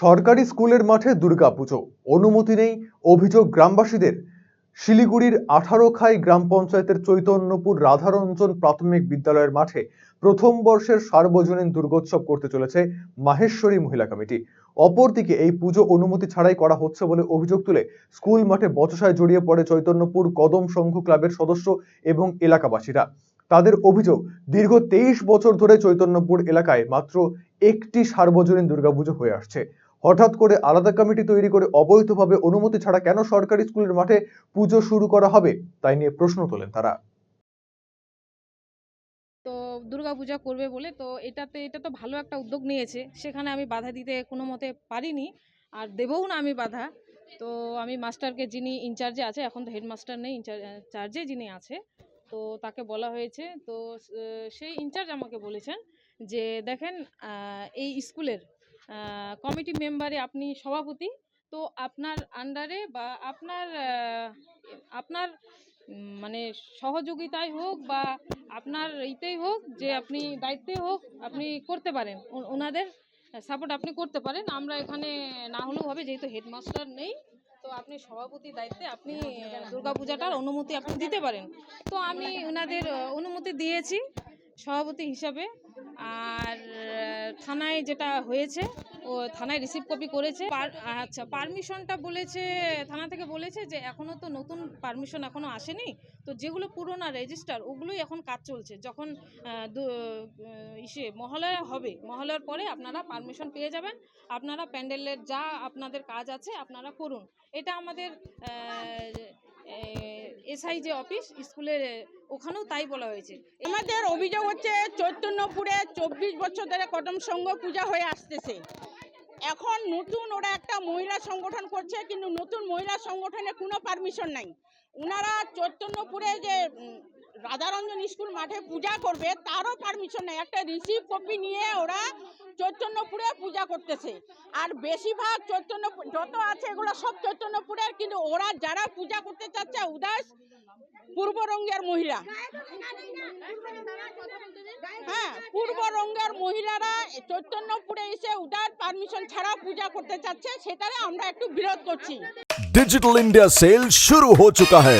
সরকারি স্কুলের মাঠে দুর্গাপুজো। অনুমতি নেই অভিযোগ গ্রামবাসীদের। শিলিগুড়ির আঠারো খাই গ্রাম পঞ্চায়েতের চৈতন্যপুর রাধারঞ্জন প্রাথমিক বিদ্যালয়ের মাঠে প্রথম বর্ষের সার্বজনীন দুর্গোৎসব করতে চলেছে মাহেশ্বরী মহিলা কমিটি। অপরদিকে এই পুজো অনুমতি ছাড়াই করা হচ্ছে বলে অভিযোগ তুলে স্কুল মাঠে বচসায় জড়িয়ে পড়ে চৈতন্যপুর কদম সংঘ ক্লাবের সদস্য এবং এলাকাবাসীরা। তাদের অভিযোগ, দীর্ঘ তেইশ বছর ধরে চৈতন্যপুর এলাকায় মাত্র একটি সার্বজনীন দুর্গাপুজো হয়ে আসছে। হঠাৎ করে আলাদা কমিটি তৈরি করে অবৈধভাবে অনুমতি ছাড়া কেন সরকারি স্কুলের মাঠে পুজো শুরু করা হবে? তাই নিয়ে প্রশ্ন তোলেন তারা। তো দুর্গাপূজা করবে বলে তো এটাতে, এটা তো ভালো একটা উদ্যোগ নিয়েছে। সেখানে আমি বাধা দিতে কোনো মতে পারিনি। আর দেবও না আমি বাধা। তো আমি মাস্টারকে যিনি ইনচার্জে আছে, এখন তো হেডমাস্টার নেই ইনচার্জে যিনি আছে, তো তাকে বলা হয়েছে। তো সেই ইনচার্জ আমাকে বলেছেন যে, দেখেন এই স্কুলের কমিটি মেম্বারে আপনি সভাপতি। তো আপনার আন্ডারে বা আপনার আপনার মানে সহযোগিতায় হোক বা আপনার এইতেই হোক যে আপনি দায়িত্বে হোক আপনি করতে পারেন। ওনাদের সাপোর্ট আপনি করতে পারেন। আমরা এখানে না হলেও হবে যেহেতু হেডমাস্টার নেই। তো আপনি সভাপতি দায়িত্বে আপনি দুর্গাপূজাটার অনুমতি আপনি দিতে পারেন। তো আমি ওনাদের অনুমতি দিয়েছি সভাপতি হিসাবে। আর থানায় যেটা হয়েছে, ও থানায় রিসিভ কপি করেছে। আচ্ছা পারমিশনটা বলেছে, থানা থেকে বলেছে যে এখনও তো নতুন পারমিশন এখনও আসেনি। তো যেগুলো পুরোনো রেজিস্টার ওগুলোই এখন কাজ চলছে। যখন ইসে মহালয়া হবে মহালয়ার পরে আপনারা পারমিশন পেয়ে যাবেন। আপনারা প্যান্ডেলের যা আপনাদের কাজ আছে, আপনারা করুন। এটা আমাদের এসআই যে অফিস, স্কুলের ওখানেও তাই বলা হয়েছে। আমাদের অভিযোগ হচ্ছে চৈতন্যপুরে চব্বিশ বছর ধরে কদম সংঘ পূজা হয়ে আসতেছে। এখন নতুন ওরা একটা মহিলা সংগঠন করছে, কিন্তু নতুন মহিলা সংগঠনের কোনো পারমিশন নাই। ওনারা চৈতন্যপুরে যে রাধারঞ্জন স্কুল মাঠে পূজা করবে তারও পারমিশন নেই একটা রিসিভ কপি নিয়ে ওরা চৈতন্যপুরে পূজা করতেছে আর বেশিরভাগ চৈতন্যপুর যত আছে এগুলো সব চৈতন্যপুরের কিন্তু ওরা যারা পূজা করতে চাচ্ছে উদাস পূর্ব রঙ্গের মহিলা হ্যাঁ পূর্ব রঙ্গের মহিলারা চৈতন্যপুরে এসে উদার পারমিশন ছাড়া পূজা করতে চাচ্ছে সেটারে আমরা একটু বিরোধ করছি डिजिटल इंडिया सेल शुरू हो चुका है